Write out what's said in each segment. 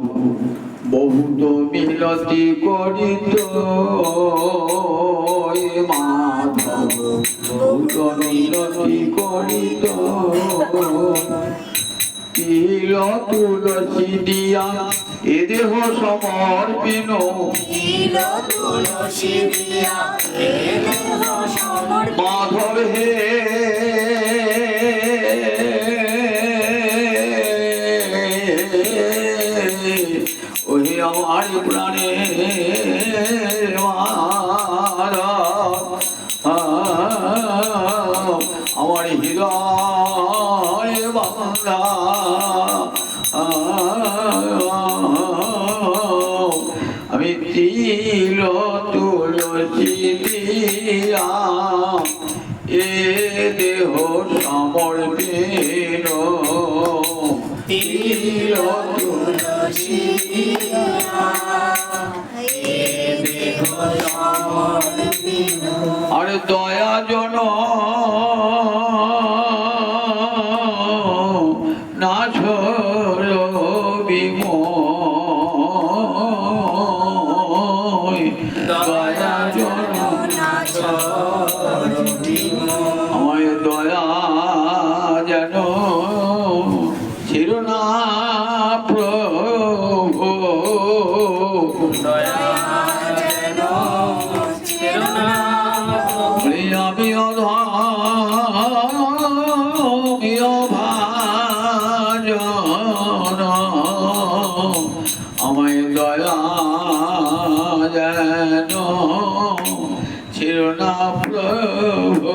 বহুত মিলতি করিত মাধব। বহুত মিলতি করিত তিল তুলসী দিয়া এ দেহ সমর্পিন মাধব হে আমার প্রাণে আমার হৃদয় বাংলা। আমি তিল তুলসী দিয়া। এ দেহ সমর্পিন আর দয়া জন না ছোড় দয়া জন আমায় দয়া যেন ছিল না প্রভু। যেন আমায় দয়া যেন ছিল না প্রভু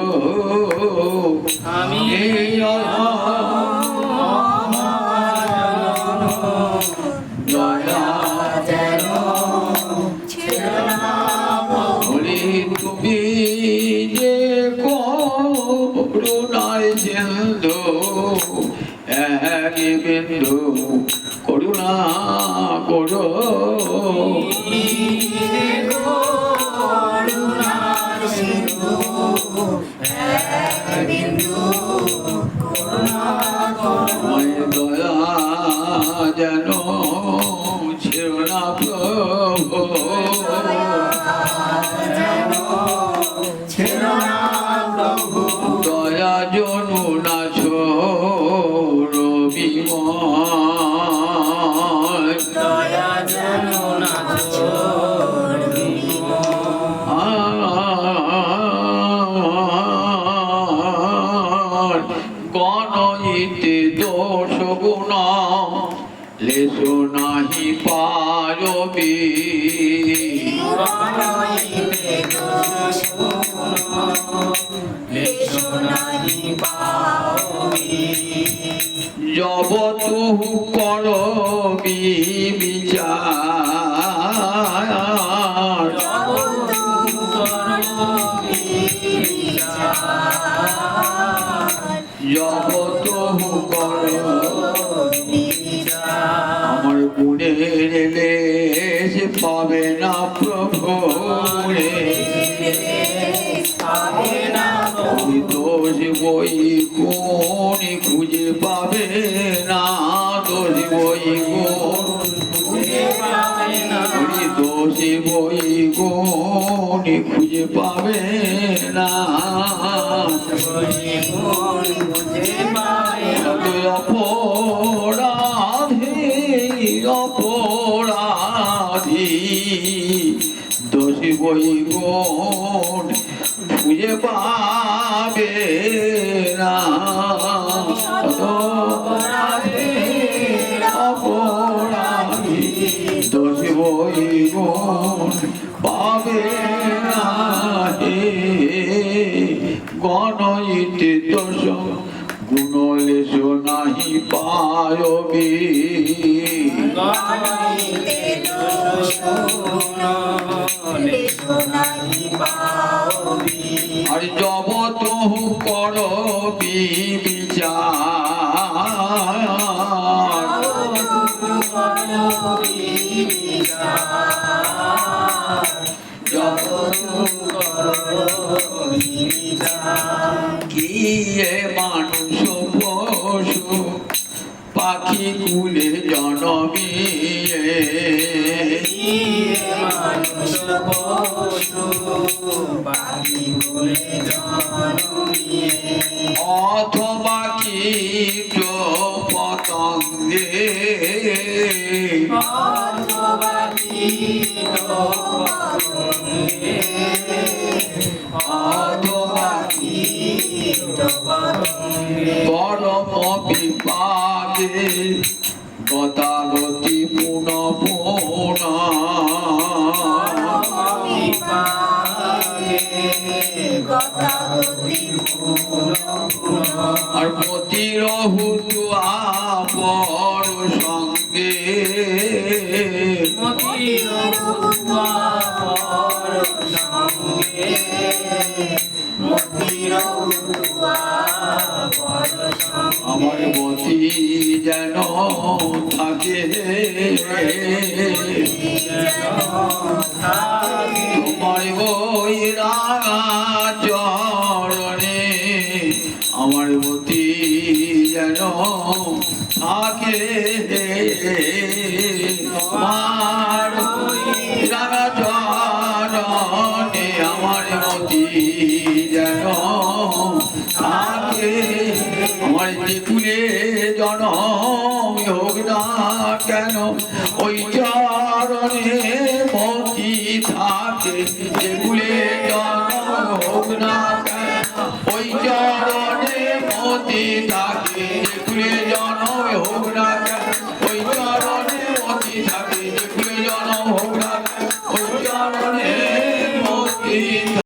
আমি দয়া যেন ছিল না বলি তুমি যে সিন্ধু এক বিন্দু করুণা করো নাহি পারবি। জব তুহু করবি বিচার। জব তুহু করবি গুণের পাবে না প্রভু রে। ওই দোষ বই কোন খুঁজে পাবে না, দোষ বই কোন বই কোন খুঁজে পাবে না। কোন খুঁজে পাবে না। অপরাধী দোষী বই কোন পাবে না গণইতে দোষ গুণলেশ নাহি পায়বি। গণইতে দোষ আর জব তহু করবি বিচার জব কি মানুষ পশু পাখি কুলে জনমিয়ে অথবা কীট পতঙ্গে। পরম বিপাকে গতাগতি পুন পুন। আর পতির হুতু আপর সঙ্গে মতির মতি যেন থাকে। চরণে আমার মতি যেন থাকে। আমার কুলে জনম হোক না কেন? ওই চরণে মতি থাকে, যে কুলে জনম হোক না কেন? ওই চরণে মতি থাকে